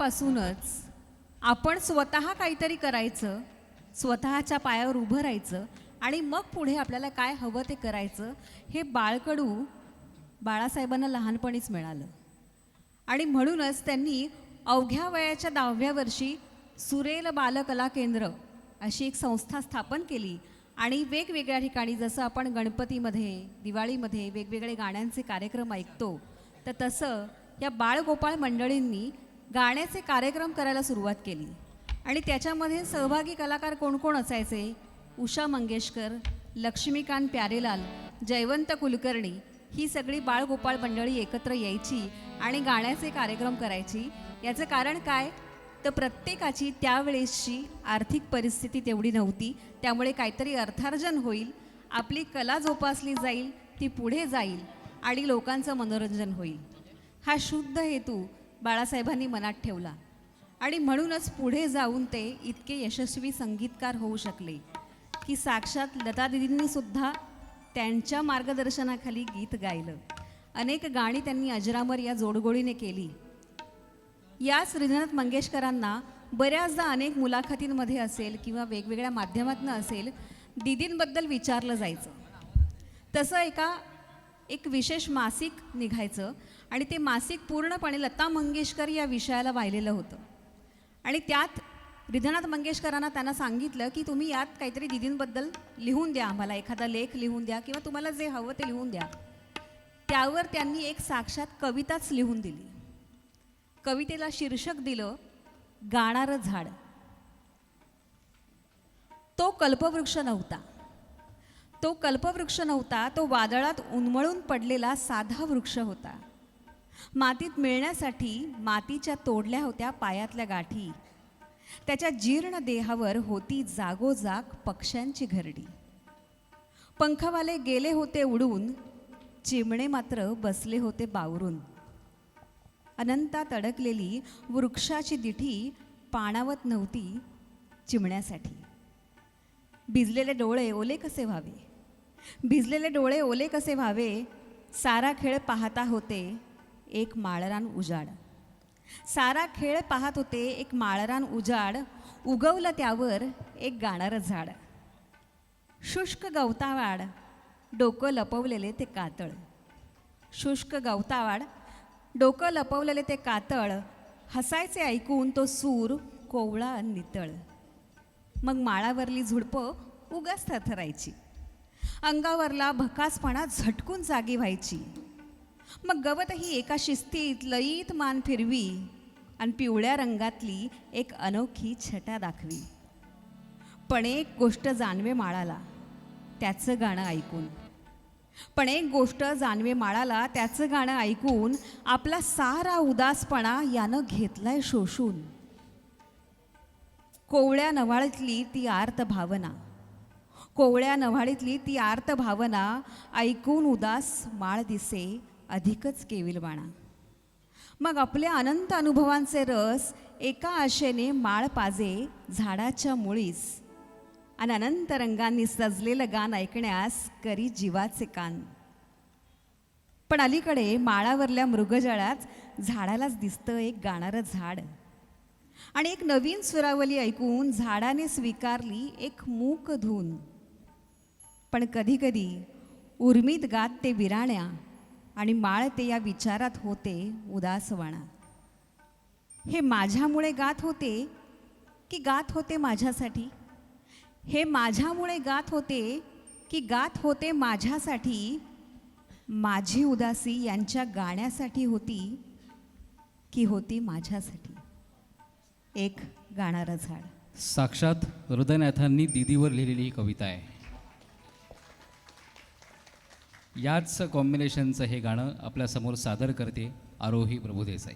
बालपणापासूनच आपण स्वतः काहीतरी करायचं स्वतःच्या पायावर उभं राहायचं आणि मग पुढे आपल्याला काय हवं ते करायचं हे बाळकडू बाळासाहेबांना लहानपणीच मिळालं. आणि म्हणूनच त्यांनी अवघ्या वयाच्या दहाव्या वर्षी सुरेल बालकला केंद्र अशी एक संस्था स्थापन केली आणि वेगवेगळ्या ठिकाणी जसं आपण गणपतीमध्ये दिवाळीमध्ये वेगवेगळे गाण्यांचे कार्यक्रम ऐकतो तर तसं या बाळगोपाळ मंडळींनी गाण्याचे कार्यक्रम करायला सुरुवात केली. आणि त्याच्यामध्ये सहभागी कलाकार कोण कोण असायचे? उषा मंगेशकर लक्ष्मीकांत प्यारेलाल जयवंत कुलकर्णी ही सगळी बाळगोपाळ मंडळी एकत्र यायची आणि गाण्याचे कार्यक्रम करायची. याचं कारण काय? तर प्रत्येकाची त्यावेळेसची आर्थिक परिस्थिती तेवढी नव्हती. त्यामुळे काहीतरी अर्थार्जन होईल. आपली कला जोपासली जाईल ती पुढे जाईल आणि लोकांचं मनोरंजन होईल. हा शुद्ध हेतू बाळासाहेबांनी मनात ठेवला. आणि म्हणूनच पुढे जाऊन ते इतके यशस्वी संगीतकार होऊ शकले. की साक्षात लता त्यांच्या मार्गदर्शनाखाली गीत गायलं. अनेक गाणी त्यांनी अजरामर या जोडगोळीने केली. या श्रीनाथ मंगेशकरांना बऱ्याचदा अनेक मुलाखतींमध्ये असेल किंवा वेगवेगळ्या माध्यमातून असेल दिदींबद्दल विचारलं जायचं. तसं एका एक विशेष मासिक निघायचं आणि ते मासिक पूर्णपणे लता मंगेशकर या विषयाला वाहिलेलं होतं. आणि त्यात हृदयनाथ मंगेशकरांना त्यांना सांगितलं की तुम्ही यात काहीतरी दिदींबद्दल लिहून द्या आम्हाला एखादा लेख लिहून द्या किंवा तुम्हाला जे हवं ते लिहून द्या. त्यावर त्यांनी एक साक्षात कविताच लिहून दिली. कवितेला शीर्षक दिलं गाणारं झाड. तो कल्पवृक्ष नव्हता. तो कल्पवृक्ष नव्हता तो वादळात उन्मळून पडलेला साधा वृक्ष होता. मातीत मिळण्यासाठी मातीच्या तोडल्या होत्या पायातल्या गाठी. त्याच्या जीर्ण देहावर होती जागोजाग पक्ष्यांची घरडी. पंखवाले गेले होते उडून चिमणे मात्र बसले होते बावरून. अनंतात अडकलेली वृक्षाची दिठी पाणावत नव्हती चिमण्यासाठी. भिजलेले डोळे ओले कसे व्हावे? भिजलेले डोळे ओले कसे व्हावे? सारा खेळ पाहता होते एक माळरान उजाड. सारा खेळ पाहत होते एक माळरान उजाड. उगवलं त्यावर एक गाणारं झाड. शुष्क गवतावाड डोकं लपवलेले ते कातळ. शुष्क गवतावाड डोकं लपवलेले ते कातळ. हसायचे ऐकून तो सूर कोवळा नितळ. मग माळावरली झुडपं उगाच थरथरायची. अंगावरला भकासपणा झटकून जागी व्हायची. मग गवतही एका शिस्तीत लईत मान फिरवी आणि पिवळ्या रंगातली एक अनोखी छटा दाखवी. पण एक गोष्ट जानवे माळाला त्याचं गाणं ऐकून. पण एक गोष्ट जानवे माळाला त्याचं गाणं ऐकून आपला सारा उदासपणा यानं घेतलाय शोषून. कोवळ्या नवाळीतली ती आर्त भावना. कोवळ्या नव्हाळीतली ती आर्त भावना ऐकून उदास माळ दिसे अधिकच केविलवाणा मग आपल्या अनंत अनुभवांचे रस एका आशेने माळ पाजे झाडाच्या मुळीस आणि अनंत रंगांनी सजलेलं गाण ऐकण्यास करी जीवाचे कान. पण अलीकडे माळावरल्या मृगजळात झाडालाच दिसतं एक गाणारं झाड. आणि एक नवीन सुरावली ऐकून झाडाने स्वीकारली एक मूक धून. पण कधीकधी उर्मीत गात ते विराण्या आणि माळ ते या विचारात होते उदासवाणा. हे माझ्यामुळे गात होते की गात होते माझ्यासाठी? हे माझ्यामुळे गात होते की गात होते माझ्यासाठी? माझी उदासी यांच्या गाण्यासाठी होती की होती माझ्यासाठी? एक गाणारं झाड. साक्षात हृदयनाथांनी दिदीवर लिहिलेली ही कविता आहे. याच कॉम्बिनेशनचं हे गाणं आपल्यासमोर सादर करते आरोही प्रभुदेसाई.